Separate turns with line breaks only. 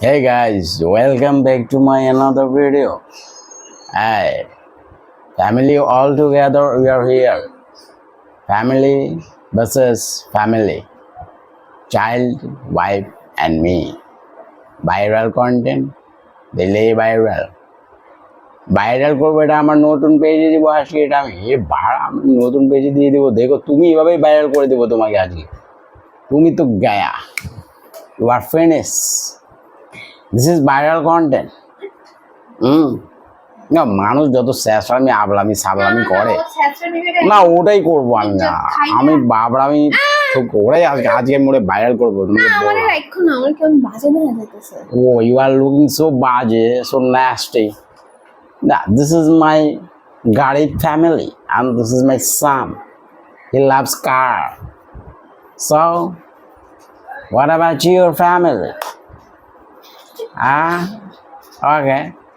Hey guys, welcome back to my another video. Hey, family all together, we are here. Family versus family. Child, wife, and me. Viral content, delay viral. Viral করব এটা আমার নতুন পেজে দিব আজকে এটা আমি এ ভাড়া আমি নতুন পেজে দিয়ে দেবো দেখো তুমি এভাবেই ভাইরাল করে দেবো তোমাকে আজকে তুমি তো গায়া ইউ আর ফেনেস this is viral content hmm না মানুষ যত স্যাসরামি আবলামি সাবলামি করে না ওটাই করব আমি না। আমি বাবরামি তো ওরাই আজকে আজকে মোড়ে ভাইরাল করব বললাম।
রাখো না আমার কেমন বাজে দেখা যেতেছে
Oh, you are looking so baje, so nasty. Nah, this is my Garib family, and this is my son. Ah, ok.